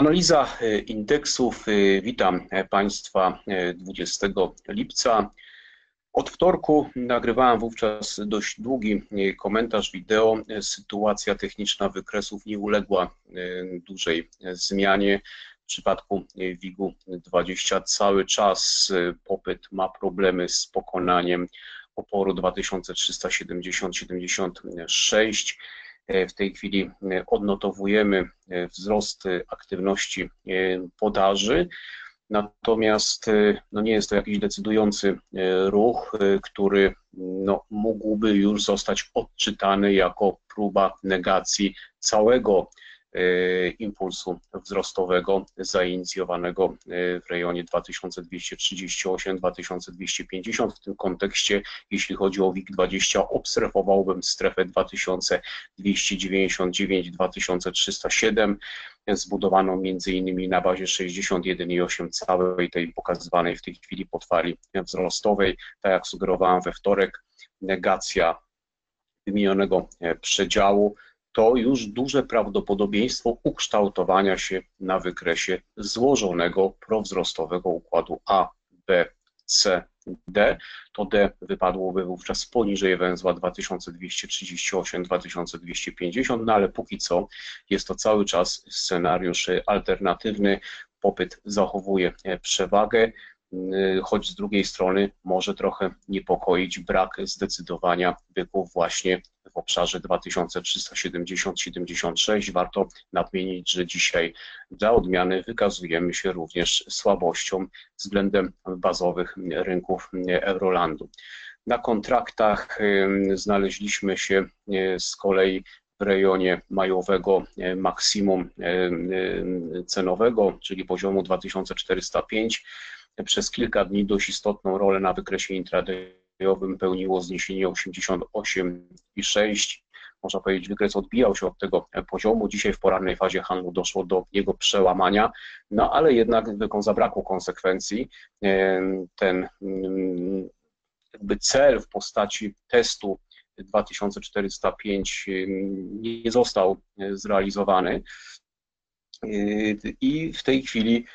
Analiza indeksów. Witam Państwa 20 lipca. Od wtorku nagrywałem wówczas dość długi komentarz wideo. Sytuacja techniczna wykresów nie uległa dużej zmianie. W przypadku WIG-u 20 cały czas popyt ma problemy z pokonaniem oporu 2370-76. W tej chwili odnotowujemy wzrost aktywności podaży. Natomiast no nie jest to jakiś decydujący ruch, który no, mógłby już zostać odczytany jako próba negacji całego impulsu wzrostowego zainicjowanego w rejonie 2238-2250. W tym kontekście, jeśli chodzi o WIG20, obserwowałbym strefę 2299-2307, zbudowaną między innymi na bazie 61,8 całej tej pokazywanej w tej chwili potwali wzrostowej. Tak jak sugerowałem we wtorek, negacja wymienionego przedziału to już duże prawdopodobieństwo ukształtowania się na wykresie złożonego prowzrostowego układu A, B, C, D, to D wypadłoby wówczas poniżej węzła 2238-2250, no ale póki co jest to cały czas scenariusz alternatywny. Popyt zachowuje przewagę, choć z drugiej strony może trochę niepokoić brak zdecydowania byków właśnie w obszarze 2370-76. Warto nadmienić, że dzisiaj dla odmiany wykazujemy się również słabością względem bazowych rynków Eurolandu. Na kontraktach znaleźliśmy się z kolei w rejonie majowego maksimum cenowego, czyli poziomu 2405. Przez kilka dni dość istotną rolę na wykresie intradayowym pełniło zniesienie 88,6. Można powiedzieć, wykres odbijał się od tego poziomu. Dzisiaj w porannej fazie handlu doszło do jego przełamania, no ale jednak zabrakło konsekwencji. Ten jakby cel w postaci testu 2405 nie został zrealizowany. I w tej chwili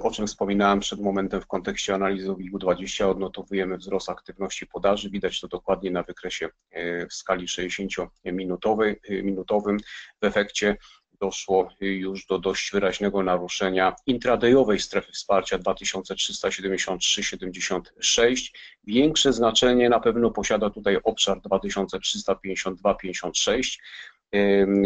o czym wspominałem przed momentem w kontekście analizy WIG-20, odnotowujemy wzrost aktywności podaży. Widać to dokładnie na wykresie y, w skali 60-minutowym. W efekcie doszło już do dość wyraźnego naruszenia intradayowej strefy wsparcia 2373,76. Większe znaczenie na pewno posiada tutaj obszar 2352,56.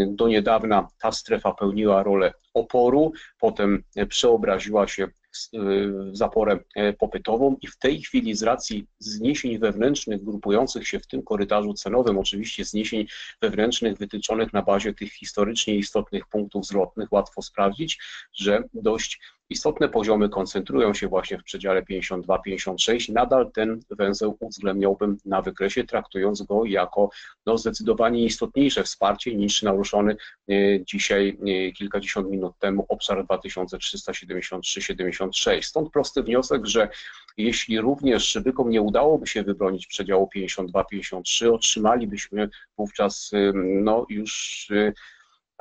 Do niedawna ta strefa pełniła rolę oporu, potem przeobraziła się w zaporę e, popytową i w tej chwili z racji zniesień wewnętrznych grupujących się w tym korytarzu cenowym, oczywiście zniesień wewnętrznych wytyczonych na bazie tych historycznie istotnych punktów zwrotnych, łatwo sprawdzić, że dość istotne poziomy koncentrują się właśnie w przedziale 52-56. Nadal ten węzeł uwzględniałbym na wykresie, traktując go jako no, zdecydowanie istotniejsze wsparcie niż naruszony e, dzisiaj e, kilkadziesiąt minut temu obszar 2373-76. Stąd prosty wniosek, że jeśli również Szybykom nie udałoby się wybronić przedziału 52-53, otrzymalibyśmy wówczas no, już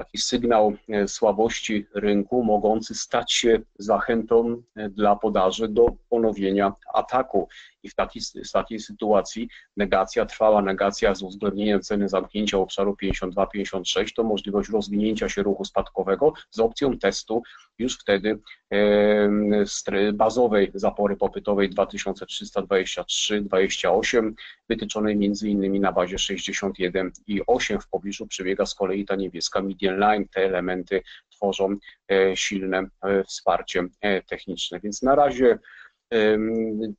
taki sygnał e, słabości rynku, mogący stać się zachętą e, dla podaży do ponowienia ataku. I w takiej, w takiej sytuacji negacja, trwała negacja z uwzględnieniem ceny zamknięcia obszaru 52-56 to możliwość rozwinięcia się ruchu spadkowego z opcją testu już wtedy e, bazowej zapory popytowej 2323-28 wytyczonej między innymi na bazie 61 i 8 w pobliżu przebiega z kolei ta niebieska median line. Te elementy tworzą e, silne e, wsparcie techniczne. Więc na razie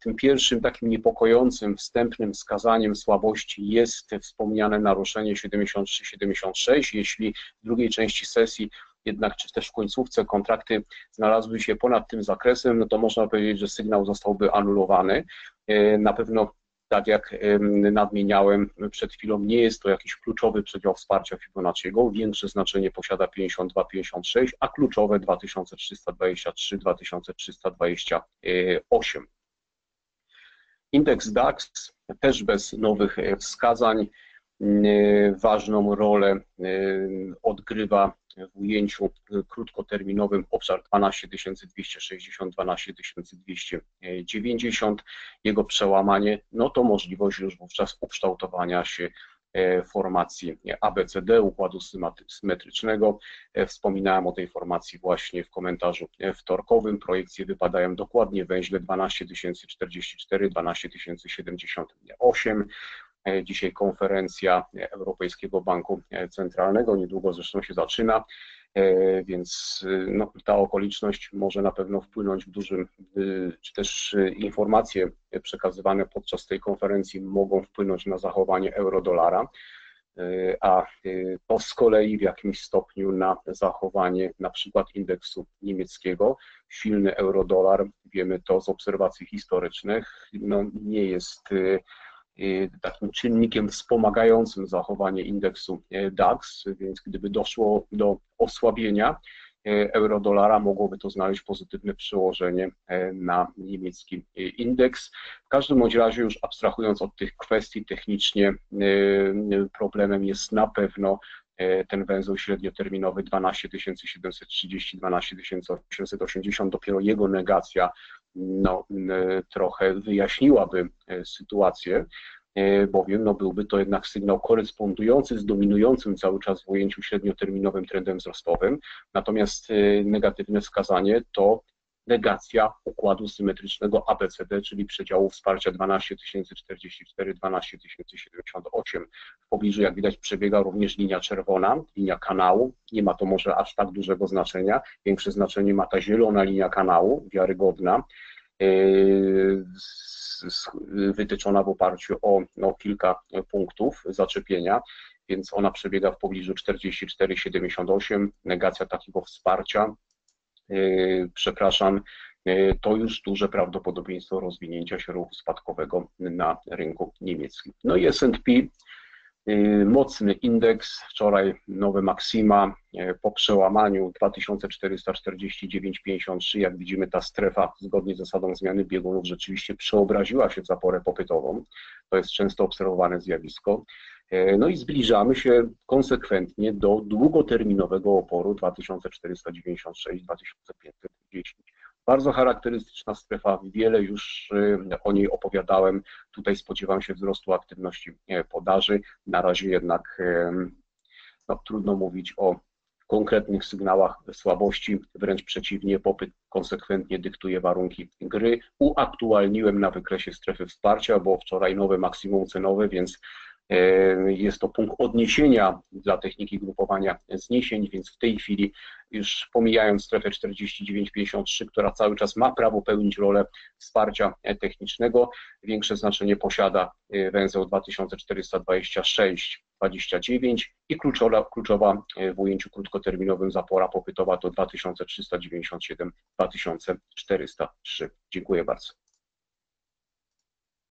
tym pierwszym takim niepokojącym wstępnym wskazaniem słabości jest wspomniane naruszenie 73-76. Jeśli w drugiej części sesji jednak czy też w końcówce kontrakty znalazły się ponad tym zakresem, no to można powiedzieć, że sygnał zostałby anulowany. E, na pewno tak jak nadmieniałem przed chwilą, nie jest to jakiś kluczowy przedział wsparcia Fibonacciego. Większe znaczenie posiada 52-56, a kluczowe 2323-2328. Indeks DAX też bez nowych wskazań. Ważną rolę odgrywa w ujęciu krótkoterminowym obszar 12260, 12290, jego przełamanie, no to możliwość już wówczas ukształtowania się E, formacji ABCD, układu symetrycznego. E, wspominałem o tej formacji właśnie w komentarzu e, wtorkowym. Projekcje wypadają dokładnie węźle 12044, 12078. Dzisiaj konferencja Europejskiego Banku Centralnego, niedługo zresztą się zaczyna. E, więc e, no, ta okoliczność może na pewno wpłynąć w dużym, e, czy też informacje przekazywane podczas tej konferencji mogą wpłynąć na zachowanie euro-dolara, a to z kolei w jakimś stopniu na zachowanie na przykład indeksu niemieckiego. Silny euro-dolar, wiemy to z obserwacji historycznych, no, nie jest takim czynnikiem wspomagającym zachowanie indeksu e, DAX, więc gdyby doszło do osłabienia e, euro-dolara, mogłoby to znaleźć pozytywne przełożenie na niemiecki indeks. W każdym bądź razie, już abstrahując od tych kwestii technicznie, problemem jest na pewno ten węzeł średnioterminowy 12730, 12880, dopiero jego negacja no, trochę wyjaśniłaby e, sytuację, e, bowiem no, byłby to jednak sygnał korespondujący z dominującym cały czas w ujęciu średnioterminowym trendem wzrostowym, natomiast e, negatywne wskazanie to negacja układu symetrycznego ABCD, czyli przedziału wsparcia 12044, 12078. W pobliżu, jak widać, przebiega również linia czerwona, linia kanału. Nie ma to może aż tak dużego znaczenia. Większe znaczenie ma ta zielona linia kanału, wiarygodna, yy, wytyczona w oparciu o no, kilka punktów zaczepienia więc ona przebiega w pobliżu 44,78, negacja takiego wsparcia przepraszam, e, to już duże prawdopodobieństwo rozwinięcia się ruchu spadkowego na rynku niemieckim. No i S&P, e, mocny indeks, wczoraj nowe maksima po przełamaniu 2449,53, jak widzimy ta strefa zgodnie z zasadą zmiany biegunów rzeczywiście przeobraziła się w zaporę popytową, to jest często obserwowane zjawisko. E, no i zbliżamy się konsekwentnie do długoterminowego oporu 2496-2510. Bardzo charakterystyczna strefa, wiele już e, o niej opowiadałem. Tutaj spodziewam się wzrostu aktywności e, podaży. Na razie jednak no, trudno mówić o konkretnych sygnałach słabości, wręcz przeciwnie, popyt konsekwentnie dyktuje warunki gry. Uaktualniłem na wykresie strefy wsparcia, bo wczoraj nowe maksimum cenowe, więc jest to punkt odniesienia dla techniki grupowania zniesień, więc w tej chwili już pomijając strefę 49,53, która cały czas ma prawo pełnić rolę wsparcia technicznego, większe znaczenie posiada e, węzeł 2426,29 i kluczowa, kluczowa e, w ujęciu krótkoterminowym zapora popytowa to 2397-2403. Dziękuję bardzo.